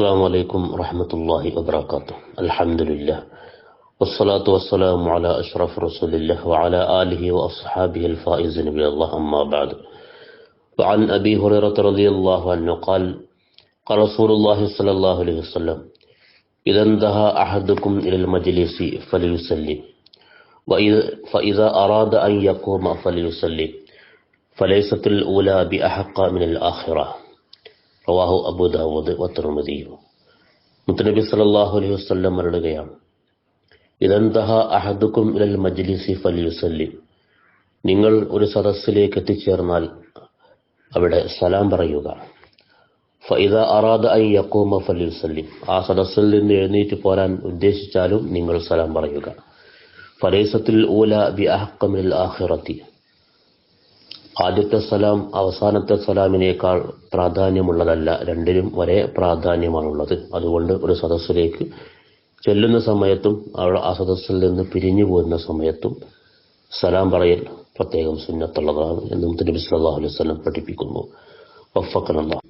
السلام عليكم ورحمة الله وبركاته. الحمد لله. والصلاة والسلام على أشرف رسول الله وعلى آله وأصحابه الفائزين بالله أما بعد. وعن أبي هريرة رضي الله عنه قال قال رسول الله صلى الله عليه وسلم إذا انتهى أحدكم إلى المجلس فليسلم وإذا فإذا أراد أن يقوم فليسلم فليست الأولى بأحق من الآخرة. റവാഹു അബു ദാവൂദ് വത്തിർമതിയു മുത്തനബി സല്ലല്ലാഹു അലൈഹി വസല്ലം മരടുകയാണ് ഇതന്തഹ അഹദുക്കും ഇലൽ മജ്ലിസി ഫലിയുസല്ലിം. നിങ്ങൾ ഒരു സദസ്സിലേക്ക് എത്തിച്ചേർന്നാൽ അവിടെ സലാം പറയുക. ഫൈദ അറാദ ഐ യക്കൂമ ഫലിയുസല്ലിം. ആ സദസ്സിൽ നിന്ന് എഴുന്നേറ്റ് പോരാൻ ഉദ്ദേശിച്ചാലും നിങ്ങൾ സലാം പറയുക. ഫലൈസത്തിൽ ഊല ബി അഹക്കമിൽ ആഖിറത്തി. ആദ്യത്തെ സലാം അവസാനത്തെ സലാമിനേക്കാൾ പ്രാധാന്യമുള്ളതല്ല. രണ്ടിനും ഒരേ പ്രാധാന്യമാണുള്ളത്. അതുകൊണ്ട് ഒരു സദസ്സിലേക്ക് ചെല്ലുന്ന സമയത്തും അവിടെ ആ സദസ്സിൽ നിന്ന് പിരിഞ്ഞു പോകുന്ന സമയത്തും സലാം പറയൽ പ്രത്യേകം സുന്നത്തുള്ളതാണ് എന്നും തിരുബിസ് സല്ലല്ലാഹു അലൈഹി വസല്ലം പഠിപ്പിക്കുന്നു. വഫഖനല്ലാഹ്